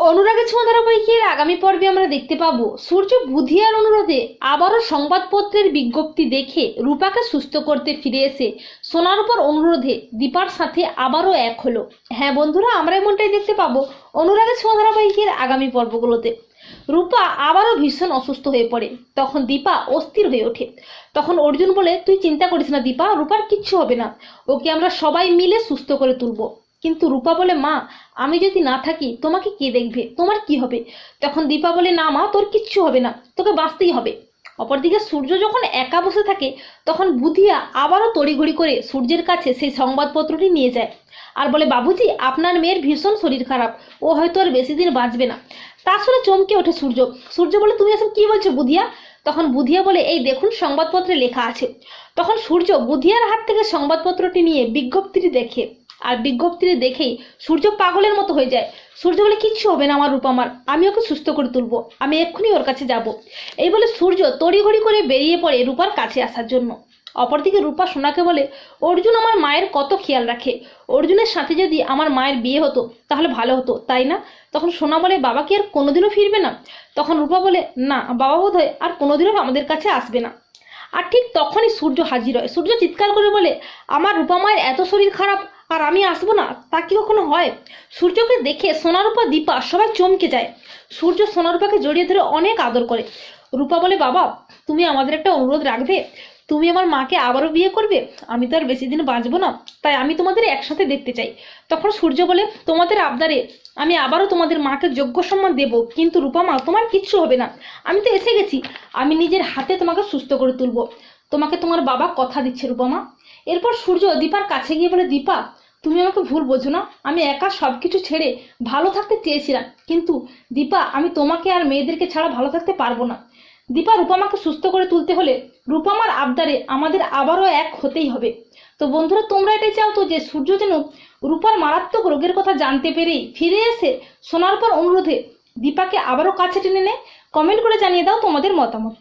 অনুরাগের ছোঁয়া ধারাবাহিকের আগামী পর্বে আমরা দেখতে পাবো। সূর্য বুধিয়ার অনুরোধে আবারও সংবাদপত্রের বিজ্ঞপ্তি দেখে রূপাকে সুস্থ করতে ফিরে এসে সোনার উপর অনুরোধে দীপার সাথে আবারও এক হলো। হ্যাঁ বন্ধুরা, আমরা এমনটাই দেখতে পাবো অনুরাগের ছোঁয়া ধারাবাহিকের আগামী পর্বগুলোতে। রূপা আবারও ভীষণ অসুস্থ হয়ে পড়ে। তখন দীপা অস্থির হয়ে ওঠে। তখন অর্জুন বলে, তুই চিন্তা করিস না দীপা, রূপার কিচ্ছু হবে না। ওকে আমরা সবাই মিলে সুস্থ করে তুলবো। কিন্তু রূপা বলে, মা, আমি যদি না থাকি, তোমাকে কে দেখবে? তোমার কি হবে? তখন দীপা বলে, না, মা, তোর কিচ্ছু হবে না, তোকে বাঁচতেই হবে। অপরদিকে সূর্য যখন একা বসে থাকে, তখন বুধিয়া আবারও তড়িঘড়ি করে সূর্যের কাছে সেই সংবাদপত্রটি নিয়ে যায় আর বলে, বাবুজি, আপনার মেয়ের ভীষণ শরীর খারাপ, ও হয়তো আর বেশি দিন বাঁচবে না। তা শুনে চমকে ওঠে সূর্য। সূর্য বলে, তুমি এসব কি বলছো বুধিয়া? তখন বুধিয়া বলে, এই দেখুন, সংবাদপত্রে লেখা আছে। তখন সূর্য বুধিয়ার হাত থেকে সংবাদপত্রটি নিয়ে বিজ্ঞপ্তিটি দেখে। আর বিজ্ঞপ্তিটি দেখেই সূর্য পাগলের মতো হয়ে যায়। সূর্য বলে, কিচ্ছু হবে না আমার রূপামার আমি ওকে সুস্থ করে তুলবো। আমি এক্ষুনি ওর কাছে যাব। এই বলে সূর্য তড়িঘড়ি করে বেরিয়ে পড়ে রূপার কাছে আসার জন্য। অপরদিকে রূপা সোনাকে বলে, অর্জুন আমার মায়ের কত খেয়াল রাখে। অর্জুনের সাথে যদি আমার মায়ের বিয়ে হতো, তাহলে ভালো হতো, তাই না? তখন সোনা বলে, বাবা কি আর কোনোদিনও ফিরবে না? তখন রূপা বলে, না, বাবা বোধ হয় আর কোনোদিনও আমাদের কাছে আসবে না। আর ঠিক তখনই সূর্য হাজির হয়। সূর্য চিৎকার করে বলে, আমার রূপা মায়ের এত শরীর খারাপ, আর আমি আসব না? তা কি কখনো হয়? সূর্যকে দেখে সোনারূপা, দীপা সবাই চমকে যায়। সূর্য সোনারূপাকে জড়িয়ে ধরে অনেক আদর করে। রূপা বলে, বাবা তুমি আমাদের একটা অনুরোধ রাখবে। তুমি আমার মাকে আবারও বিয়ে করবে? আমি তো আর বেশি দিন বাঁচবো না। তাই আমি তোমাদের একসাথে দেখতে চাই। তখন সূর্য বলে, তোমাদের আবদারে আমি আবারও তোমাদের মাকে যোগ্য সম্মান দেব। কিন্তু রূপা মা, তোমার কিচ্ছু হবে না। আমি তো এসে গেছি। আমি নিজের হাতে তোমাকে সুস্থ করে তুলবো। তোমাকে তোমার বাবা কথা দিচ্ছে রূপমা এরপর সূর্য দীপার কাছে গিয়ে বলে, দীপা, তুমি আমাকে ভুল বোঝো না। আমি একা সব কিছু ছেড়ে ভালো থাকতে চেয়েছিলাম। কিন্তু দীপা, আমি তোমাকে আর মেয়েদেরকে ছাড়া ভালো থাকতে পারব না। দীপা রূপামাকে সুস্থ করে তুলতে হলে রূপামার আবদারে আমাদের আবারও এক হতেই হবে। তো বন্ধুরা, তোমরা এটাই চাও তো যে সূর্য যেন রূপার মারাত্মক রোগের কথা জানতে পেরেই ফিরে এসে সোনার পর অনুরোধে দীপাকে আবারও কাছে টেনে নেয়। কমেন্ট করে জানিয়ে দাও তোমাদের মতামত।